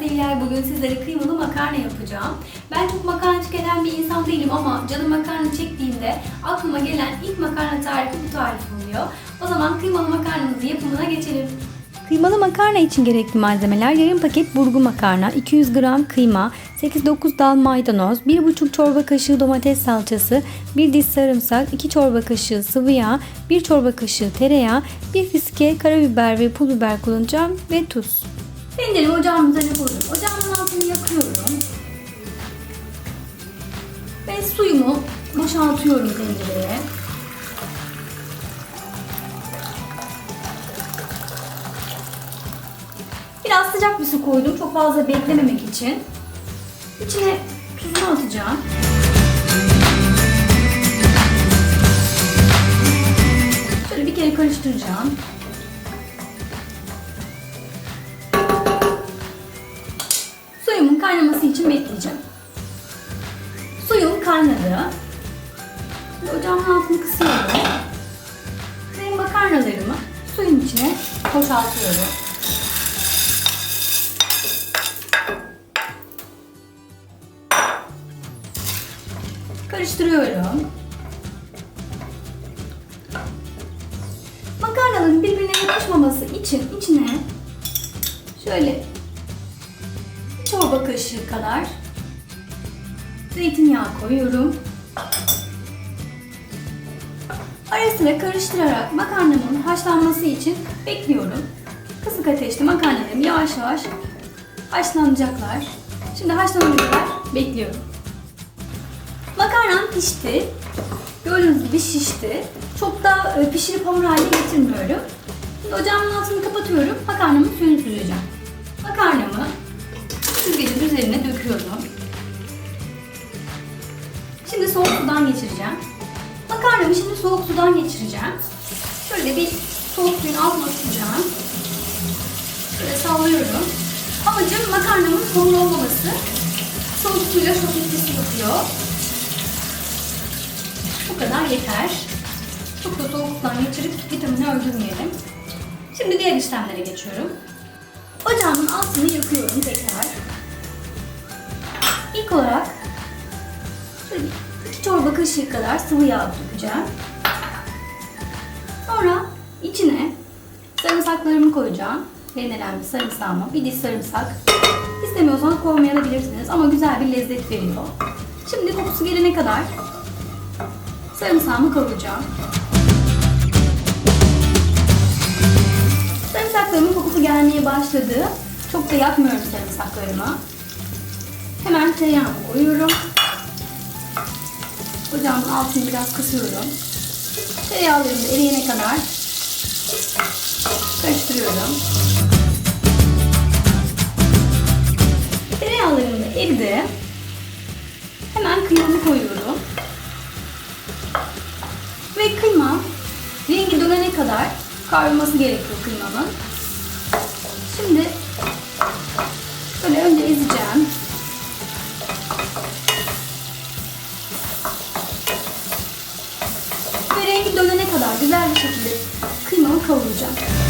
sevgiler. Bugün sizlere kıymalı makarna yapacağım. Ben çok makarna tüketen bir insan değilim ama canım makarna çektiğinde aklıma gelen ilk makarna tarifi bu tarif oluyor. O zaman kıymalı makarnamızın yapımına geçelim. Kıymalı makarna için gerekli malzemeler yarım paket burgu makarna, 200 gram kıyma, 8-9 dal maydanoz, 1,5 çorba kaşığı domates salçası, 1 diş sarımsak, 2 çorba kaşığı sıvı yağ, 1 çorba kaşığı tereyağı, 1 fiske karabiber ve pul biber kullanacağım ve tuz. Tenceremi ocağımın üzerine koydum. Ocağımın altını yakıyorum. Ve suyumu boşaltıyorum tencereye. Biraz sıcak bir su koydum. Çok fazla beklememek için. İçine tuzunu atacağım. Şöyle bir kere karıştıracağım. Kaynaması için bekleyeceğim. Suyum kaynadı. Şimdi ocağımın altını kısıyorum. Ve makarnalarımı suyun içine boşaltıyorum. Karıştırıyorum. Makarnaların birbirine yapışmaması için içine şöyle çorba kaşığı kadar zeytinyağı koyuyorum. Ara sıra karıştırarak makarnamın haşlanması için bekliyorum. Kısık ateşte makarnalarım yavaş yavaş haşlanacaklar. Şimdi haşlanana bekliyorum. Makarnam pişti. Gördüğünüz gibi şişti. Çok da e, pişirip hamur haline getirmiyorum. Şimdi ocağımın altını kapatıyorum. Makarnamın suyunu süzeceğim. Altına tutacağım. Şöyle sallıyorum. Amacım makarnamın hamur olmaması. Soğuk suyla çok etkisi yapıyor. Bu kadar yeter. Çok da soğuk sudan geçirip vitamini öldürmeyelim. Şimdi diğer işlemlere geçiyorum. Ocağımın altını yakıyorum tekrar. İlk olarak iki çorba kaşığı kadar sıvı yağ dökeceğim. Sonra içine sarımsaklarımı koyacağım. Rendelenmiş sarımsağımı, bir diş sarımsak. İstemiyorsanız koymayabilirsiniz ama güzel bir lezzet veriyor. Şimdi kokusu gelene kadar sarımsağımı kavuracağım. Sarımsaklarımın kokusu gelmeye başladı. Çok da yakmıyorum sarımsaklarımı. Hemen tereyağımı koyuyorum. Ocağımın altını biraz kısıyorum. Tereyağlarım eriyene kadar karıştırıyorum. Tereyağlarım eridi. Hemen kıymamı koyuyorum. Ve kıyma rengi dönene kadar kavrulması gerekiyor kıymamın. Şimdi böyle önce ezeceğim. Ve rengi dönene kadar güzel bir şekilde kıymamı kavuracağım.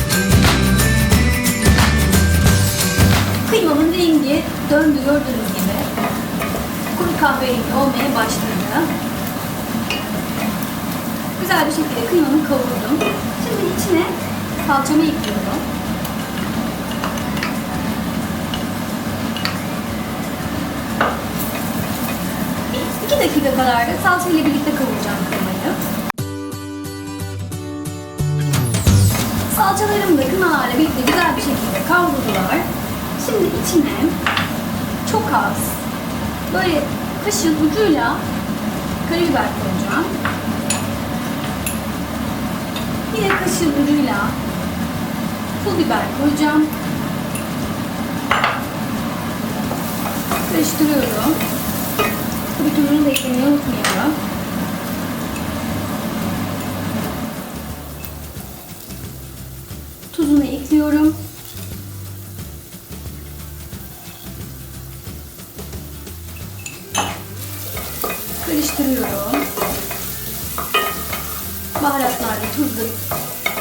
Rengi döndü gördüğünüz gibi. Kuru kahverengi olmaya başladı. Güzel bir şekilde kıymamı kavurdum. Şimdi içine salçamı ekliyorum. İki dakika kadar da salça ile birlikte kavuracağım kıymayı. Salçalarım da kıymalarla birlikte güzel bir şekilde kavruldular. Şimdi içine çok az böyle kaşığın ucuyla karabiber koyacağım. Yine kaşığın ucuyla pul biber koyacağım. Karıştırıyorum. Tabii tuzunu da eklemeyi unutmayalım. Karıştırıyorum. Baharatlarla tuzla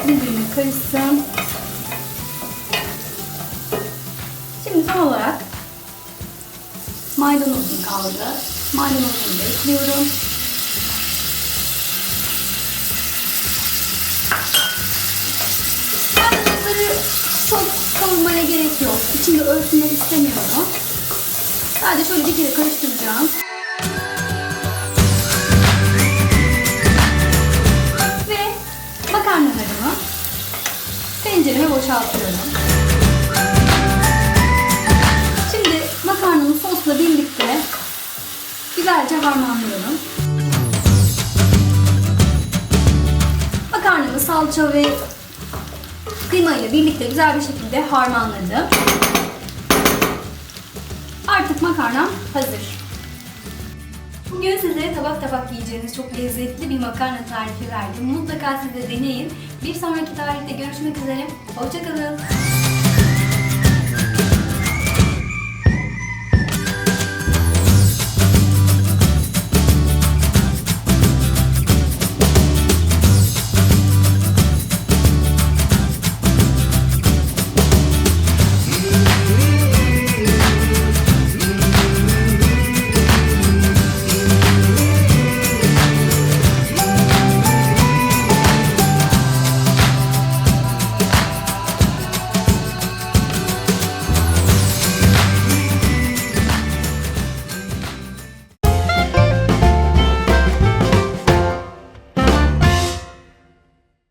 birbirine karışsın. Şimdi son olarak maydanozum kaldı. Maydanozumu da ekliyorum. Maydanozları çok kavurmaya gerek yok. İçinde ölsünler istemiyorum. Sadece şöyle bir kere karıştıracağım. Boşaltıyorum. Şimdi makarnamı sosla birlikte güzelce harmanlıyorum. Makarnamı salça ve kıyma ile birlikte güzel bir şekilde harmanladım. Artık makarnam hazır. Bugün sizlere tabak tabak yiyeceğiniz çok lezzetli bir makarna tarifi verdim. Mutlaka siz de deneyin. Bir sonraki tarihte görüşmek üzere. Hoşçakalın.